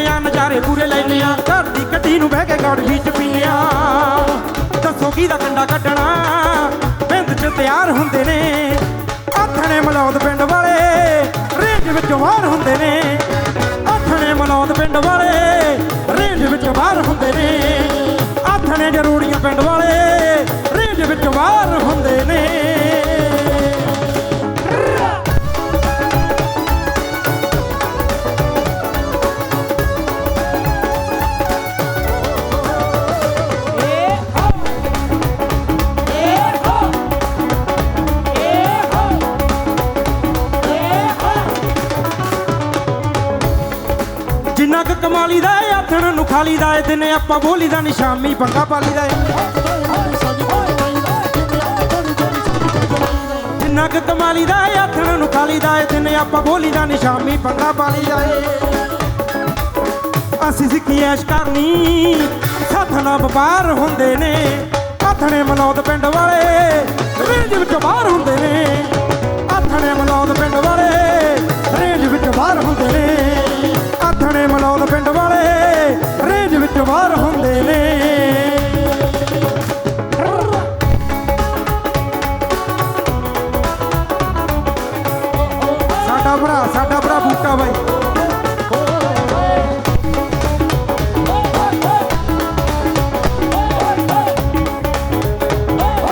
ਲੈਨੇ ਆ ਨਜ਼ਾਰੇ ਪੂਰੇ ਲੈਨੇ ਆ ਘਰ ਦੀ ਗੱਡੀ ਨੂੰ ਬਹਿ ਕੇ ਗੜ ਵਿੱਚ ਪੀਨੇ ਆ ਦੱਸੋ ਕੀ ਦਾ ਕੰਡਾ ਕੱਢਣਾ? ਪਿੰਡ 'ਚ ਤਿਆਰ ਹੁੰਦੇ ਨੇ। ਆਥਣੇ ਮਲੌਦ ਪਿੰਡ ਵਾਲੇ ਰੇਂਜ ਵਿੱਚ ਬਾਹਰ ਹੁੰਦੇ ਨੇ। ਆਥਣੇ ਮਲੌਦ ਪਿੰਡ ਵਾਲੇ ਰੇਂਜ ਵਿੱਚ ਬਾਹਰ ਹੁੰਦੇ ਨੇ। ਆਥਣੇ ਜਰੂੜੀਆਂ ਪਿੰਡ ਵਾਲੇ ਜਿੰਨਾ ਕੁ ਕਮਾਲੀ ਦਾ ਏ ਆਥਣ ਨੂੰ ਖਾਲੀ ਦਾ ਏ ਦਿਨੇ ਆਪਾਂ ਬੋਲੀ ਦਾ ਨਿਸ਼ਾਮੀ ਪੰਗਾ ਪਾਲੀ ਦਾ ਏ। ਜਿੰਨਾ ਕੁ ਕਮਾਲੀ ਦਾ ਏ ਆਥਣ ਨੂੰ ਖਾਲੀ ਦਾ ਏ ਦਿਨੇ ਆਪਾਂ ਬੋਲੀ ਦਾ ਨਿਸ਼ਾਮੀ ਪੰਗਾ ਪਾਲੀ ਦਾ ਏ। ਅਸੀਂ ਸਿੱਖੀ ਐਸ਼ ਕਰਨੀ ਸਾਥ ਵਪਾਰ ਹੁੰਦੇ ਨੇ। ਆਥਣੇ ਮਨੋਦ ਪਿੰਡ ਵਾਲੇ ਰੇਂਜ ਵਿੱਚ ਬਾਹਰ ਹੁੰਦੇ ਨੇ। ਬਾਹਰ ਹੁੰਦੇ ਨੇ। ਸਾਡਾ ਭਰਾ ਸਾਡਾ ਭਰਾ ਬੂਟਾ ਬਾਈ।